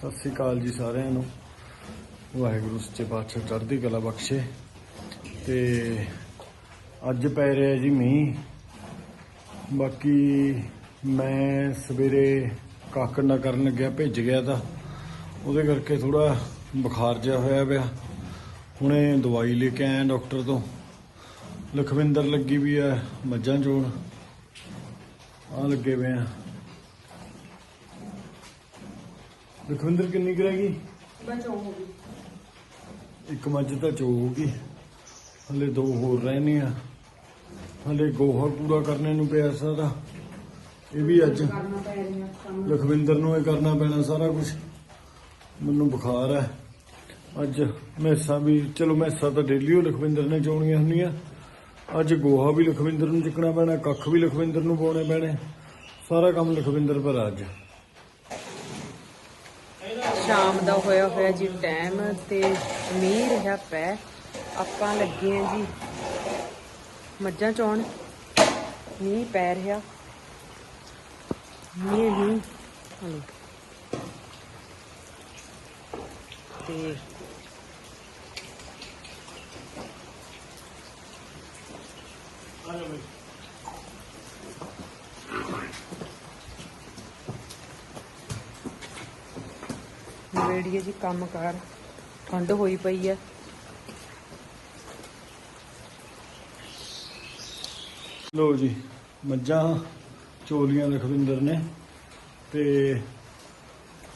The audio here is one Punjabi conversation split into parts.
ਸਤਿ ਸ੍ਰੀ ਅਕਾਲ ਜੀ ਸਾਰਿਆਂ ਨੂੰ। ਵਾਹਿਗੁਰੂ ਸੱਚੇ ਪਾਤਸ਼ਾਹ ਚੜ੍ਹਦੀ ਕਲਾ ਬਖਸ਼ੇ। ਤੇ ਅੱਜ ਪੈ ਰਿਹਾ ਜੀ ਮੀਂਹ। ਬਾਕੀ ਮੈਂ ਸਵੇਰੇ ਕਾਕੜ ਨਾ ਕਰਨ ਲੱਗਿਆ, ਭਿੱਜ ਗਿਆ ਤਾਂ। ਉਹਦੇ ਕਰਕੇ ਥੋੜਾ ਬੁਖਾਰ ਜਿਹਾ ਹੋਇਆ ਪਿਆ। ਹੁਣੇ ਦਵਾਈ ਲੈ ਕੇ ਆਇਆ ਡਾਕਟਰ ਤੋਂ। ਲਖਵਿੰਦਰ ਲੱਗੀ ਵੀ ਆ ਮੱਝਾਂ ਚੋਣ। ਆ ਲੱਗੇ ਪਏ ਆ। ਲਖਵਿੰਦਰ ਕਿੰਨੀ ਕੁ ਰਹਿ ਗਈ? ਬਚੋ ਹੋ ਗਈ। ਇੱਕ ਮੱਝ ਤਾਂ ਚੋ ਹੋਊਗੀ ਹਲੇ ਦੋ ਹੋਰ ਰਹਿਣੀਆਂ ਹਲੇ ਗੋਹਾ ਪੂਰਾ ਕਰਨੇ ਨੂੰ ਪਿਆ ਸਾਰਾ। ਇਹ ਵੀ ਅੱਜ ਕਰਨਾ ਪੈ ਰਿਹਾ ਕੰਮ। ਲਖਵਿੰਦਰ ਨੂੰ ਇਹ ਕਰਨਾ ਪੈਣਾ ਸਾਰਾ ਕੁਝ ਮੈਨੂੰ ਬੁਖਾਰ ਹੈ। ਅੱਜ ਮੈਸਾਂ ਵੀ ਚਲੋ ਮੈਸਾਂ ਤਾਂ ਡੇਲੀ ਉਹ ਲਖਵਿੰਦਰ ਨੇ ਚੋਣੀਆਂ ਹੁੰਦੀਆਂ। ਅੱਜ ਗੋਹਾ ਵੀ ਲਖਵਿੰਦਰ ਨੂੰ ਚੁੱਕਣਾ ਪੈਣਾ ਕੱਖ ਵੀ ਲਖਵਿੰਦਰ ਨੂੰ ਪਾਉਣੇ ਪੈਣੇ। ਸਾਰਾ ਕੰਮ ਲਖਵਿੰਦਰ ਪਰ ਆ ਅੱਜ। ਸ਼ਾਮ ਦਾ ਹੋਇਆ ਹੋਇਆ ਜੀ ਟਾਈਮ ਤੇ ਮੀਂਹ ਰਿਹਾ ਪੈ ਆਪਾਂ ਲੱਗੇ ਆ ਜੀ ਮੱਝਾਂ ਚੋਣ। ਮੀਂਹ ਪੈ ਰਿਹਾ। ਮੀਂਹ ਮੀਂਹ। ਹਲੋ। ਤੇ ਨਵੇੜੀਏ ਜੀ ਕੰਮ ਕਾਰ ਠੰਡ ਹੋਈ ਪਈ ਹੈ। ਲੋ ਜੀ ਮੱਝਾਂ ਚੋਲੀਆਂ ਲਖਵਿੰਦਰ ਨੇ ਤੇ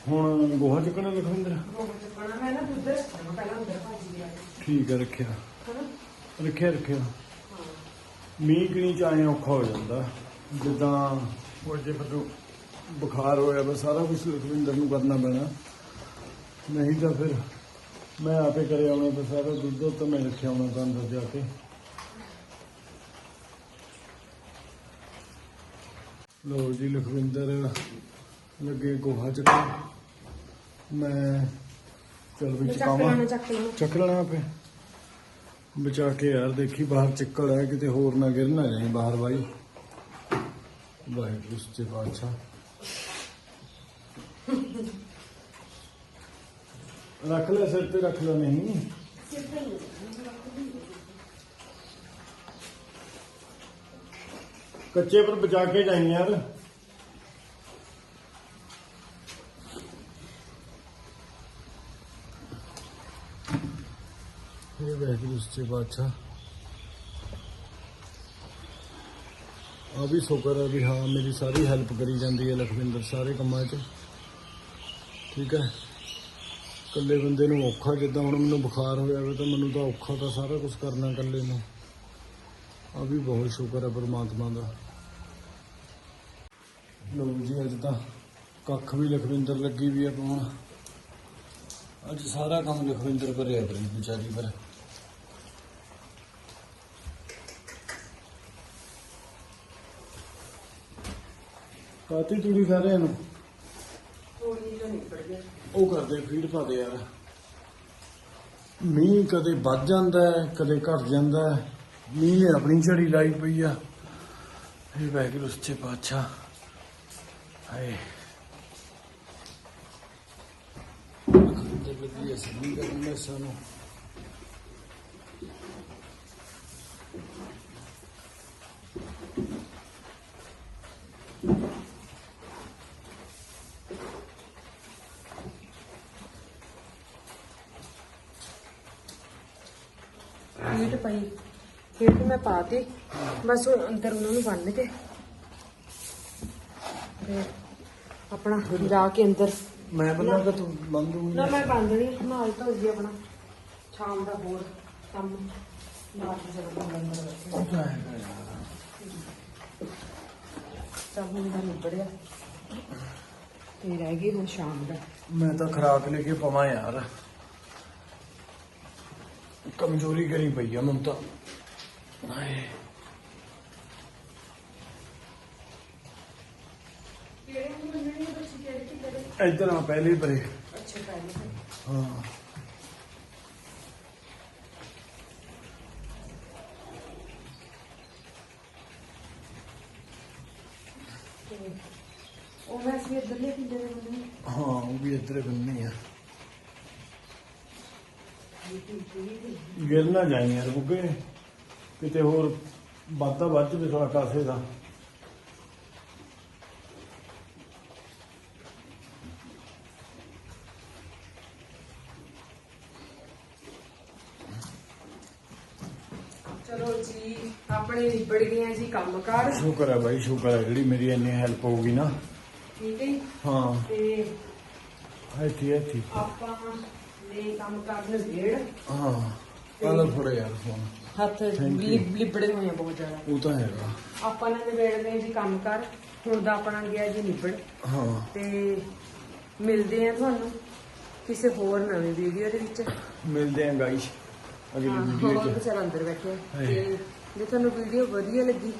ਹੁਣ ਗੋਹਾ ਚੁੱਕਣਾ ਲਖਵਿੰਦਰ ਮੈਂ ਨਾ ਦੁੱਧ ਪਹਿਲਾਂ ਅੰਦਰ ਭਾਜੀ ਗਿਆ ਠੀਕ ਹੈ ਰੱਖਿਆ। ਰੱਖਿਆ ਰੱਖਿਆ। ਮੀਂਹ ਕਿਣੀ ਚ ਆਏ ਔਖਾ ਹੋ ਜਾਂਦਾ? ਜਿੱਦਾਂ ਉਹ ਜੇ ਫਿਰ ਬੁਖਾਰ ਹੋਇਆ ਵਾ ਸਾਰਾ ਕੁਝ ਲਖਵਿੰਦਰ ਨੂੰ ਕਰਨਾ ਪੈਣਾ। ਨਹੀਂ ਤਾਂ ਫਿਰ ਮੈਂ ਆਪੇ ਕਰੇ ਆਉਣਾ ਤਾਂ ਸਾਰਾ ਦੁੱਧ ਤਾਂ ਮੈਂ ਰੱਖਿਆ ਆਉਣਾ ਤਾਂ ਅੰਦਰ ਜਾ ਕੇ। ਲੋ ਜੀ ਲਖਵਿੰਦਰ ਲੱਗੇ ਗੋਹਾ ਚੱਕਣ। ਮੈਂ ਚਲ ਵੀ ਚਕਾਵਾਂ ਚੱਕ ਲੈਣਾ ਚੱਕ ਆਪੇ। ਬਚਾ ਕੇ ਯਾਰ ਦੇਖੀ ਬਾਹਰ ਚਿੱਕੜ ਹੈ ਕਿਤੇ ਹੋਰ ਨਾ ਗਿਰ ਨਾ ਜਾਏ ਬਾਹਰ ਬਾਈ। ਵਾਹਿਗੁਰੂ ਸੱਚੇ ਪਾਤਸ਼ਾਹ। ਰੱਖ ਲੈ ਸਿਰ ਤੇ ਰੱਖ ਲੈ ਨਹੀਂ ਕੱਚੇ ਪਰ ਬਚਾ ਕੇ ਜਾਈ ਯਾਰ ਇਹ ਵਾਹਿਗੁਰੂ ਸੱਚੇ ਪਾਤਸ਼ਾਹ ਆ ਵੀ ਸ਼ੁਕਰ ਹੈ ਵੀ ਹਾਂ ਮੇਰੀ ਸਾਰੀ ਹੈਲਪ ਕਰੀ ਜਾਂਦੀ ਹੈ ਲਖਵਿੰਦਰ ਸਾਰੇ ਕੰਮਾਂ 'ਚ ਠੀਕ ਹੈ ਇਕੱਲੇ ਬੰਦੇ ਨੂੰ ਔਖਾ ਜਿੱਦਾਂ ਹੁਣ ਮੈਨੂੰ ਬੁਖਾਰ ਹੋਇਆ ਵੇ ਤਾਂ ਮੈਨੂੰ ਤਾਂ ਔਖਾ ਤਾਂ ਸਾਰਾ ਕੁਝ ਕਰਨਾ ਇਕੱਲੇ ਨੂੰ। ਆ ਵੀ ਬਹੁਤ ਸ਼ੁਕਰ ਹੈ ਪਰਮਾਤਮਾ ਦਾ। ਲੋ ਜੀ, ਅੱਜ ਤਾਂ ਕੱਖ ਵੀ ਲਖਵਿੰਦਰ ਲੱਗੀ ਵੀ ਆ ਪਾਉਣ। ਅੱਜ ਸਾਰਾ ਕੰਮ ਲਖਵਿੰਦਰ ਭਰਿਆ ਪਰੀ ਵਿਚਾਰੀ ਪਰ। ਕਾਤੀ ਤੂੜੀ ਸਾਰਿਆਂ ਨੂੰ? ਥੋੜੀ ਜਿਹੀ ਨਿਕਲ ਗਿਆ ਉਹ ਕਰਦੇ, ਫੀਡ ਪਾ ਦੇ ਯਾਰ। ਮੀਂਹ ਕਦੇ ਵੱਧ ਜਾਂਦਾ ਕਦੇ ਘਟ ਜਾਂਦਾ ਮੀਂਹ ਨੇ ਆਪਣੀ ਝੜੀ ਲਾਈ ਪਈ ਆ। ਇਹ ਵਾਹਿਗੁਰੂ, ਸੱਚੇ ਪਾਤਸ਼ਾਹ। ਹਾਏ। ਖੰਦੇ ਲੱਗੀ ਐ ਸੰਨੀ ਕਰਨੇ ਸਾਨੂੰ ਹੀਟ ਪਈ। ਹੀਟ ਮੈਂ ਪਾਤੀ। ਬਸ ਉਹ ਅੰਦਰ ਉਹਨਾਂ ਨੂੰ ਬੰਨ ਕੇ ਤੇ ਆਪਣਾ ਜਾ ਕੇ ਅੰਦਰ। ਮੈਂ ਬੰਦਾ ਕਿ ਤੂੰ ਬੰਦ ਹੋ ਨਾ ਮੈਂ ਬੰਦਣੀ ਨਾਲ ਤਾਂ ਜੀ ਆਪਣਾ। ਸ਼ਾਮ ਦਾ ਹੋਰ ਕੰਮ। ਬਾਕੀ ਜਗ੍ਹਾ ਅੰਦਰ ਸਭ ਹੁਣ ਦਾ ਨਿਬੜਿਆ। ਤੇ ਰਹਿ ਗਈ ਹੁਣ ਸ਼ਾਮ ਦਾ। ਮੈਂ ਤਾਂ ਖਰਾਕ ਲੈ ਕੇ ਪਵਾਂ ਯਾਰ। ਕਮਜ਼ੋਰੀ ਕਰੀ ਪਈ ਆ ਮੈਨੂੰ ਤਾਂ ਹਾਏ ਇੱਧਰ ਆ ਪਹਿਲੇ ਪਰੇ। ਅੱਛਾ ਪਹਿਲੇ ਹਾਂ ਉਹ ਮੈਂ ਸੀ ਇੱਧਰਲੇ ਕਿੰਨੇ ਦੇ ਹਾਂ ਉਹ ਵੀ ਇੱਧਰ ਬੰਨੀ ਆ। ਗਿਰ ਨਾ ਜਾਈ ਯਾਰ ਬੁੱਗੇ। ਕਿਤੇ ਹੋਰ ਵਾਧਾ ਵੱਜ ਵੀ ਥੋੜਾ ਕਾਸੇ ਦਾ। ਚਲੋ ਜੀ ਆਪਣੇ ਨਿਬੜ ਗਏ ਆ ਜੀ ਕੰਮਕਾਰ। ਸ਼ੁਕਰ ਹੈ ਬਾਈ ਸ਼ੁਕਰ ਹੈ ਜਿਹੜੀ ਮੇਰੀ ਇੰਨੀ ਹੈਲਪ ਹੋਊਗੀ ਨਾ। ਠੀਕ ਹੈ ਜੀ? ਹਾਂ। ਤੇ ਇੱਥੇ ਇੱਥੇ। ਆਪਾਂ ਕੰਮ ਕਰਨ ਹਾਂ ਥੋੜਾ ਯਾਰ ਫੋਨ। ਹੱਥ. ਲਿਬ- ਲਿਬੜੇ ਹੋਏ ਆ ਬਹੁਤ ਜ਼ਿਆਦਾ। ਉਹ ਤਾਂ ਹੈਗਾ। ਆਪਾਂ ਨੇ ਨਿਬੇੜਦੇ ਆ ਜੀ ਕੰਮ ਕਰ ਹੁਣ ਦਾ ਆਪਣਾ ਗਿਆ ਜੀ ਨਿਬੜ। ਹਾਂ। ਤੇ ਮਿਲਦੇ ਆ ਤੁਹਾਨੂੰ ਕਿਸੇ ਹੋਰ ਨਵੀਂ ਵੀਡੀਓ ਦੇ ਵਿੱਚ। ਮਿਲਦੇ ਆਂ ਗਾਈਸ ਅਗਲੀ ਹਾਂ, ਵੀਡੀਓ ਹੋਰ 'ਚ। ਵਿਚਾਰਾ ਅੰਦਰ ਬੈਠੇ ਆ। ਹਾਏ। ਤੇ ਜੇ ਤੁਹਾਨੂੰ ਵੀਡੀਓ ਵਧੀਆ ਲੱਗੀ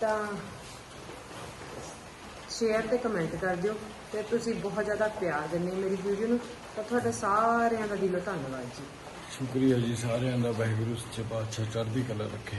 ਤਾਂ ਸ਼ੇਅਰ ਤੇ ਕਮੈਂਟ ਕਰ ਦਿਓ ਤੇ ਤੁਸੀਂ ਬਹੁਤ ਜ਼ਿਆਦਾ ਪਿਆਰ ਦਿੰਦੇ ਮੇਰੀ ਵੀਡੀਓ ਨੂੰ। ਤਾਂ ਤੁਹਾਡਾ ਸਾਰਿਆਂ ਦਾ ਦਿਲੋਂ ਧੰਨਵਾਦ ਜੀ। ਸ਼ੁਕਰੀਆ ਜੀ ਸਾਰਿਆਂ ਦਾ ਵਾਹਿਗੁਰੂ ਸੱਚੇ ਪਾਤਸ਼ਾਹ ਚੜ੍ਹਦੀ ਕਲਾ ਰੱਖੇ।